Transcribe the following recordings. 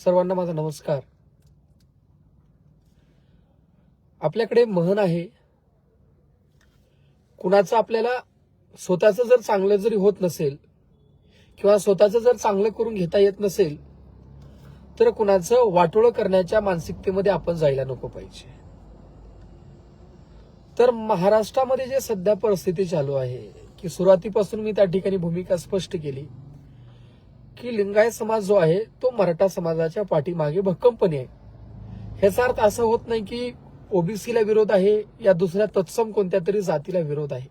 सर्वांना माझा नमस्कार. आपल्याकडे म्हण आहे. कुणाचं आपल्याला स्वतःचं जर चांगलं जरी होत नसेल किंवा स्वतःचं जर चांगलं करून घेता येत नसेल तर कुणाचं वाटोळं करण्याच्या मानसिकतेमध्ये आपण जायला नको पाहिजे. तर महाराष्ट्रामध्ये जे सध्या परिस्थिती चालू आहे की सुरुवातीपासून मी त्या ठिकाणी भूमिका स्पष्ट केली की लिंगायत समाज जो आहे तो मराठा समाजाच्या पाठीमागे भक्कमपणे आहे. ह्याचा अर्थ असं होत नाही की ओबीसीला विरोध आहे या दुसऱ्या तत्सम कोणत्या तरी जातीला विरोध आहे.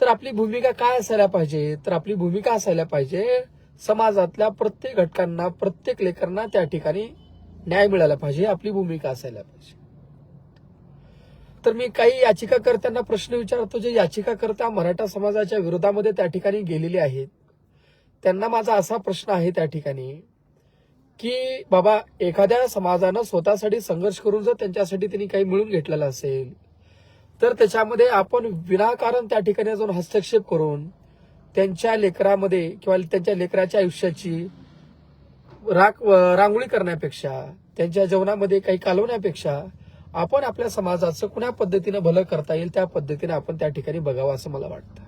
तर आपली भूमिका काय असायला पाहिजे? तर आपली भूमिका असायला पाहिजे समाजातल्या प्रत्येक घटकांना प्रत्येक लेकरांना त्या ठिकाणी न्याय मिळाला पाहिजे आपली भूमिका असायला पाहिजे. तर मी काही याचिकाकर्त्यांना प्रश्न विचारतो जे याचिकाकर्ता मराठा समाजाच्या विरोधामध्ये त्या ठिकाणी गेलेले आहेत. त्यांना माझा असा प्रश्न आहे त्या ठिकाणी की बाबा एखाद्या समाजानं स्वतःसाठी संघर्ष करून जर त्यांच्यासाठी त्यांनी काही मिळून घेतलेलं असेल तर त्याच्यामध्ये आपण विनाकारण त्या ठिकाणी अजून हस्तक्षेप करून त्यांच्या लेकरामध्ये किंवा त्यांच्या लेकराच्या आयुष्याची राख रांगोळी करण्यापेक्षा त्यांच्या जेवणामध्ये काही कालवण्यापेक्षा आपण आपल्या समाजाचं कुण्या पद्धतीनं भलं करता येईल त्या पद्धतीने आपण त्या ठिकाणी बघावं असं मला वाटतं.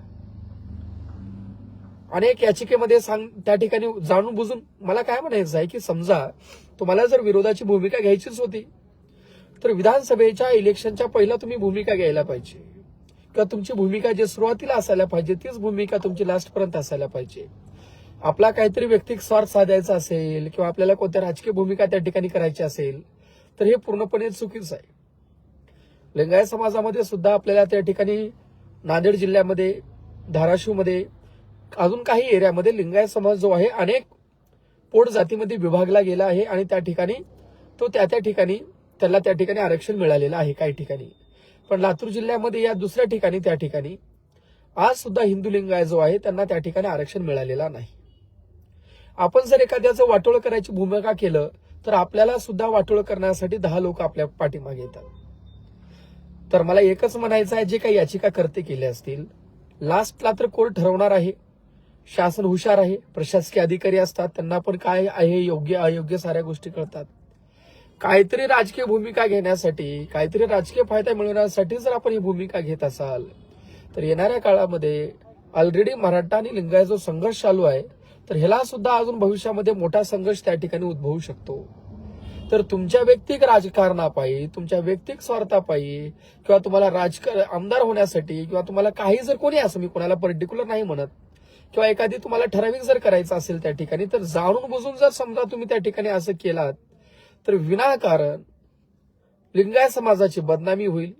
अनेक याचिकेमध्ये सांग त्या ठिकाणी जाणून बुजून मला काय म्हणायचं आहे की समजा तुम्हाला जर विरोधाची भूमिका घ्यायचीच होती तर विधानसभेच्या इलेक्शनच्या पहिला तुम्ही भूमिका घ्यायला पाहिजे. किंवा तुमची भूमिका जी सुरुवातीला असायला पाहिजे तीच भूमिका तुमची लास्टपर्यंत असायला पाहिजे. आपला काहीतरी व्यक्तिक स्वार्थ साधायचा असेल किंवा आपल्याला कोणत्या राजकीय भूमिका त्या ठिकाणी करायची असेल तर हे पूर्णपणे चुकीचं आहे. लिंगायत समाजामध्ये सुद्धा आपल्याला त्या ठिकाणी नांदेड जिल्ह्यामध्ये धाराशिवमध्ये अजून काही एरियामध्ये लिंगायत समाज जो आहे अनेक पोट जातीमध्ये विभागला गेला आहे आणि त्या ठिकाणी तो त्या त्या ठिकाणी त्याला त्या ठिकाणी आरक्षण मिळालेलं आहे काही ठिकाणी. पण लातूर जिल्ह्यामध्ये या दुसऱ्या ठिकाणी त्या ठिकाणी आज सुद्धा हिंदू लिंगायत जो आहे त्यांना त्या ठिकाणी आरक्षण मिळालेला नाही. आपण जर एखाद्याचं वाटोळ करायची भूमिका केलं तर आपल्याला सुद्धा वाटोळ करण्यासाठी दहा लोक आपल्या पाठीमागे येतात. तर मला एकच म्हणायचं आहे जे काही याचिका करते केले असतील लास्टला तर कोर्ट ठरवणार आहे. शासन हुशार आहे प्रशासकीय अधिकारी असतात त्यांना पण काय आहे योग्य अयोग्य साऱ्या गोष्टी कळतात. काहीतरी राजकीय भूमिका घेण्यासाठी काहीतरी राजकीय फायदा मिळवण्यासाठी जर आपण ही भूमिका घेत असाल तर येणाऱ्या काळामध्ये ऑलरेडी मराठा आणि लिंगायत जो संघर्ष चालू आहे तर ह्याला सुद्धा अजून भविष्यामध्ये मोठा संघर्ष त्या ठिकाणी उद्भवू शकतो. तर तुमच्या वैयक्तिक राजकारणापायी तुमच्या वैयक्तिक स्वार्थापायी किंवा तुम्हाला राजकार आमदार होण्यासाठी किंवा तुम्हाला काही जर कोणी असं मी कोणाला पर्टिक्युलर नाही म्हणत किंवा एखादी तुम्हाला ठराविक जर करायचं असेल त्या ठिकाणी तर जाणून बुजून जर समजा तुम्ही त्या ठिकाणी असं केलात तर विनाकारण लिंगायत समाजाची बदनामी होईल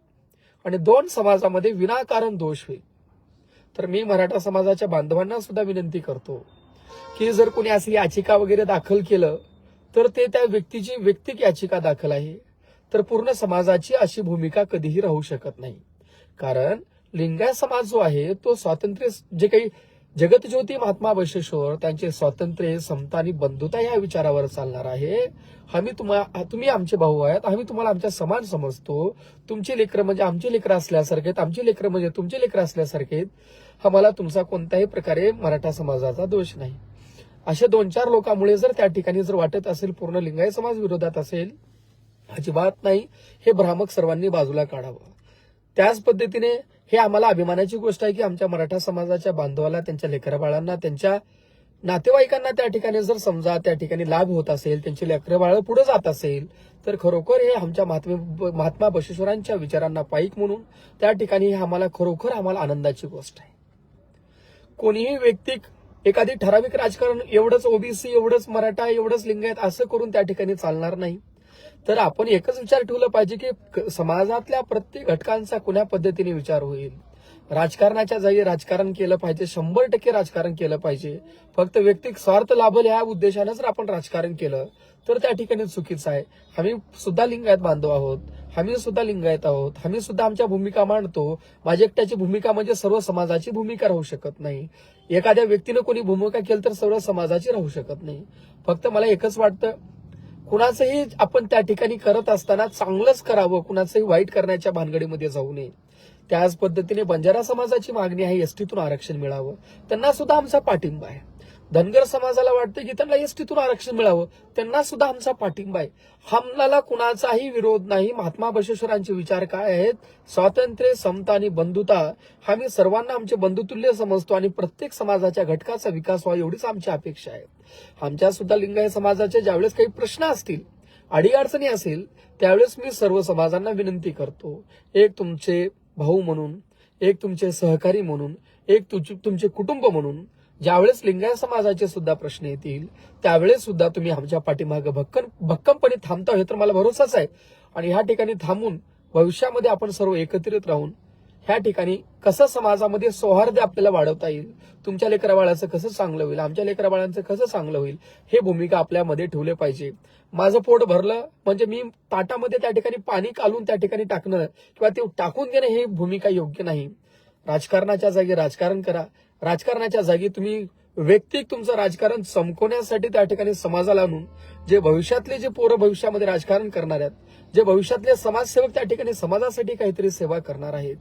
आणि दोन समाजामध्ये विनाकारण दोष होईल. तर मी मराठा समाजाच्या बांधवांना सुद्धा विनंती करतो की जर कोणी अशी याचिका वगैरे दाखल केलं तर ते त्या व्यक्तीची वैयक्तिक याचिका दाखल आहे तर पूर्ण समाजाची अशी भूमिका कधीही राहू शकत नाही. कारण लिंगायत समाज जो आहे तो स्वातंत्र्य जे काही जगतज्योती महात्मा बशेश्वर त्यांचे स्वातंत्र्य समता आणि बंधुता या विचारावर चालणार आहे. आम्ही तुम्हाला तुम्ही आमचे भाऊ आहेत. आम्ही तुम्हाला आमच्या समान समजतो. तुमचे लेकरं म्हणजे आमचे लेकरं असल्यासारखे आमचे लेकर लेकरं म्हणजे तुमचे लेकरं असल्यासारखे आम्हाला तुमचा कोणत्याही प्रकारे मराठा समाजाचा दोष नाही. अशा दोन चार लोकांमुळे जर त्या ठिकाणी जर वाटत असेल पूर्ण लिंगायत समाज विरोधात असेल अजिबात नाही. हे भ्रामक सर्वांनी बाजूला काढावं. त्याच पद्धतीने हे आम्हाला अभिमानाची गोष्ट आहे की आमच्या मराठा समाजाच्या बांधवाला त्यांच्या लेकरबाळांना त्यांच्या नातेवाईकांना त्या ठिकाणी जर समजा त्या ठिकाणी लाभ होत असेल त्यांची लेकरबाळ पुढे जात असेल तर खरोखर हे आमच्या महात्मे महात्मा बसेश्वरांच्या विचारांना पाईक म्हणून त्या ठिकाणी हे आम्हाला खरोखर आम्हाला आनंदाची गोष्ट आहे. कोणीही व्यक्तिक एखादी ठराविक राजकारण एवढंच ओबीसी एवढंच मराठा एवढंच लिंगायत असं करून त्या ठिकाणी चालणार नाही. तर आपण एकच विचार ठेवला पाहिजे की क- समाजातल्या प्रत्येक घटकांचा कुण्या पद्धतीने विचार होईल? राजकारणाच्या जागी राजकारण केलं पाहिजे शंभर टक्के राजकारण केलं पाहिजे. फक्त व्यक्तिक स्वार्थ लाभल ह्या उद्देशानं जर आपण राजकारण केलं तर त्या ठिकाणी चुकीचं आहे. आम्ही सुद्धा लिंगायत बांधव आहोत. आम्ही सुद्धा लिंगायत आहोत. आम्ही सुद्धा आमच्या भूमिका मांडतो. माझी एकट्याची भूमिका म्हणजे सर्व समाजाची भूमिका राहू शकत नाही. एखाद्या व्यक्तीनं कोणी भूमिका केली तर सर्व समाजाची राहू शकत नाही. फक्त मला एकच वाटतं कुणाचंही आपण त्या ठिकाणी करत असताना चांगलंच करावं कुणाचंही वाईट करण्याच्या भानगडीमध्ये जाऊ नये. त्याच पद्धतीने बंजारा समाजाची मागणी आहे एसटीतून आरक्षण मिळावं. त्यांना सुद्धा आमचा पाठिंबा आहे. धनगर समाजाला वाटतं की त्यांना एसटीतून आरक्षण मिळावं. त्यांना सुद्धा आमचा पाठिंबा आहे. हमलाला कुणाचाही विरोध नाही. महात्मा बसवेश्वरांचे विचार काय आहेत? स्वातंत्र्य समता आणि बंधुता हा मी सर्वांना आमचे बंधुतुल्य समजतो आणि प्रत्येक समाजाच्या घटकाचा विकास व्हावा एवढीच आमची अपेक्षा आहे. आमच्या सुद्धा लिंगायत समाजाचे ज्यावेळेस काही प्रश्न असतील अडीअडचणी असेल त्यावेळेस मी सर्व समाजांना विनंती करतो. एक तुमचे भाऊ म्हणून एक तुमचे सहकारी म्हणून एक तुमचे कुटुंब म्हणून ज्यावेळेस लिंगायत समाजाचे सुद्धा प्रश्न येतील त्यावेळेस सुद्धा तुम्ही आमच्या पाठीमागे भक्कम भक्कमपणे थांबता हे तर मला भरोसाच आहे. आणि ह्या ठिकाणी थांबून भविष्यामध्ये आपण सर्व एकत्रित राहून ह्या ठिकाणी कसं समाजामध्ये सौहार्द आपल्याला वाढवता येईल तुमच्या लेकरा बाळाचं कसं चांगलं होईल आमच्या लेकरा बाळांचं कसं चांगलं होईल हे भूमिका आपल्यामध्ये ठेवले पाहिजे. माझं पोट भरलं म्हणजे मी ताटामध्ये त्या ठिकाणी पाणी कालून त्या ठिकाणी टाकणं किंवा ते टाकून देणं हे भूमिका योग्य नाही. राजकारणाच्या जागी राजकारण करा राजकारणाच्या जागी तुम्ही वैयक्तिक तुमचं राजकारण चमकवण्यासाठी त्या ठिकाणी समाजाला आणून जे भविष्यातले जे पोरं भविष्यामध्ये राजकारण करणार आहेत जे भविष्यातले समाजसेवक त्या ठिकाणी समाजासाठी काहीतरी सेवा करणार आहेत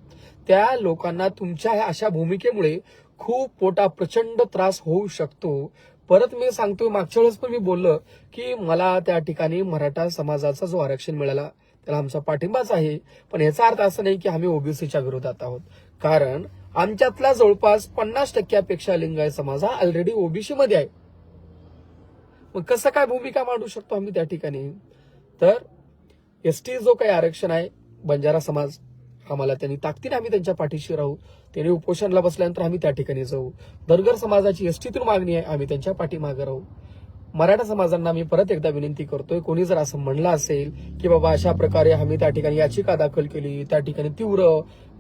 त्या लोकांना तुमच्या ह्या अशा भूमिकेमुळे खूप पोटा प्रचंड त्रास होऊ शकतो. परत मी सांगतोय मागच्या वेळेस पण मी बोललो की मला त्या ठिकाणी मराठा समाजाचा जो आरक्षण मिळाला त्याला आमचा पाठिंबाच आहे. पण याचा अर्थ असा नाही की आम्ही ओबीसीच्या विरोधात आहोत. कारण आमच्यातला जवळपास पन्नास टक्क्यापेक्षा लिंगायत समाज हा ऑलरेडी ओबीसी मध्ये आहे. मग कसं काय भूमिका मांडू शकतो आम्ही त्या ठिकाणी? तर एसटी जो काही आरक्षण आहे बंजारा समाज आम्हाला त्यांनी ताकदीने आम्ही त्यांच्या पाठीशी राहू. त्यांनी उपोषणला बसल्यानंतर आम्ही त्या ठिकाणी जाऊ. धनगर समाजाची एसटीतून मागणी आहे आम्ही त्यांच्या पाठीमागे राहू. मराठा समाजांना मी परत एकदा विनंती करतोय कोणी जर असं म्हणलं असेल की बाबा अशा प्रकारे आम्ही त्या ठिकाणी याचिका दाखल केली त्या ठिकाणी तीव्र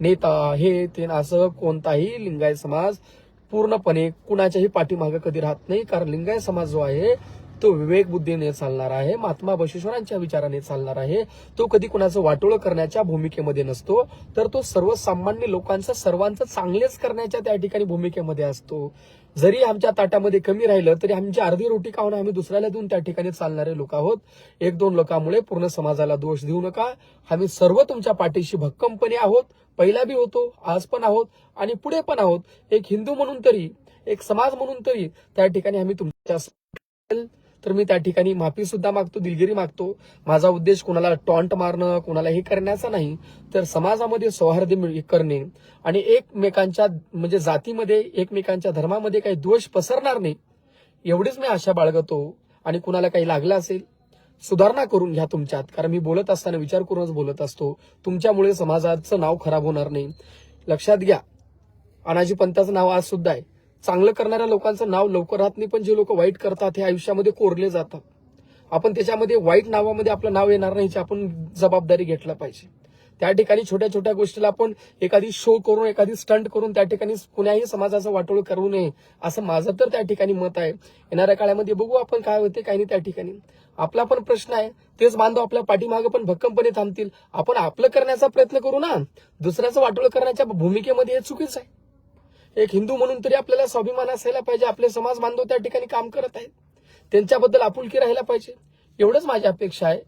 नेता हे ते असं कोणताही लिंगायत समाज पूर्णपणे कुणाच्याही पाठीमागे कधी राहत नाही. कारण लिंगायत समाज जो आहे तो विवेक बुद्धीने चालणार आहे महात्मा बसवेश्वरांच्या विचाराने चालणार आहे. तो कधी कुणाचं वाटोळं करण्याच्या भूमिकेमध्ये नसतो तर तो सर्वसामान्य लोकांचं सर्वांचं चांगलेच करण्याच्या त्या ठिकाणी भूमिकेमध्ये असतो. जरी आमच्या ताटामध्ये कमी राहिलं तरी आमची अर्धी रोटी खाऊन आम्ही दुसऱ्याला देऊन त्या ठिकाणी चालणारे लोक आहोत. एक दोन लोकांमुळे पूर्ण समाजाला दोष देऊ नका. आम्ही सर्व तुमच्या पाठीशी भक्कमपणे आहोत. पहिला बी होतो आज पण आहोत आणि पुढे पण आहोत. एक हिंदू म्हणून तरी एक समाज म्हणून तरी त्या ठिकाणी आम्ही तुमच्या तर मी त्या ठिकाणी माफी सुद्धा मागतो दिलगिरी मागतो. माझा उद्देश कोणाला टॉन्ट मारणं कोणाला हे करण्याचा नाही तर समाजामध्ये सौहार्द मिळ- करणे आणि एकमेकांच्या म्हणजे जातीमध्ये एकमेकांच्या धर्मामध्ये काही दोष पसरणार नाही एवढीच मी आशा बाळगतो. आणि कुणाला काही लागलं असेल सुधारणा करून घ्या तुमच्यात. कारण मी बोलत असताना विचार करूनच बोलत असतो तुमच्यामुळे समाजाचं नाव खराब होणार नाही. लक्षात घ्या अनाजी पंताचं नाव आज सुद्धा आहे. चांगलं करणाऱ्या लोकांचं नाव लवकर राहत नाही पण जे लोक वाईट करतात हे आयुष्यामध्ये कोरले जातात. आपण त्याच्यामध्ये वाईट नावामध्ये आपलं नाव येणार नाही याची आपण जबाबदारी घेतला पाहिजे. त्या ठिकाणी छोट्या छोट्या गोष्टीला आपण एखादी शो करून एखादी स्टंट करून त्या ठिकाणी कुण्याही समाजाचं वाटोळ करू नये असं माझं तर त्या ठिकाणी मत आहे. येणाऱ्या काळामध्ये बघू आपण काय होते काही नाही त्या ठिकाणी. आपला पण प्रश्न आहे तेच बांधव आपल्या पाठीमागं पण भक्कमपणे थांबतील. आपण आपलं करण्याचा प्रयत्न करू ना. दुसऱ्याचं वाटोळ करण्याच्या भूमिकेमध्ये हे चुकीच आहे. एक हिंदू म्हणून तरी आपल्याला स्वाभिमान असायला पाहिजे. आपले समाज बांधव त्या ठिकाणी काम करत आहेत. त्यांच्याबद्दल आपुलकी राहायला पाहिजे. एवढंच माझी अपेक्षा आहे.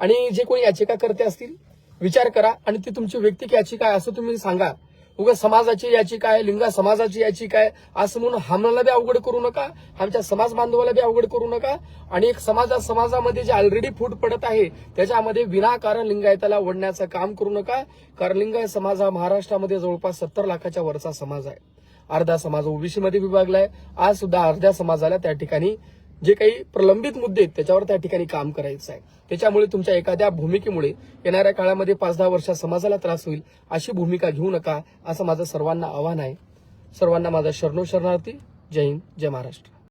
आणि जे कोणी याचिका करते असतील विचार करा. आणि ती तुमची व्यक्तिक याचिका आहे असं तुम्ही सांगा. उगा समाजाची याचिका आहे लिंगा समाजाची याचिका आहे असं म्हणून आम्हाला बी अवघड करू नका. आमच्या समाज बांधवाला बी अवघड करू नका. आणि एक समाजा समाजामध्ये जे ऑलरेडी फूट पडत आहे त्याच्यामध्ये विनाकारण लिंगायताला ओढण्याचं काम करू नका. कारण लिंगायत समाज हा महाराष्ट्रामध्ये जवळपास सत्तर लाखाच्या वरचा समाज आहे. अर्धा समाज ओबीसी मध्ये विभागलाय. आज सुद्धा अर्ध्या समाजाला त्या ठिकाणी जे काही प्रलंबित मुद्दे आहेत त्याच्यावर त्या ठिकाणी काम करायचं आहे त्याच्यामुळे तुमच्या एखाद्या भूमिकेमुळे येणाऱ्या काळामध्ये पाच दहा वर्षात समाजाला त्रास होईल अशी भूमिका घेऊ नका असं माझं सर्वांना आव्हान आहे. सर्वांना माझा शरणो शरणार्थी. जय हिंद जय महाराष्ट्र.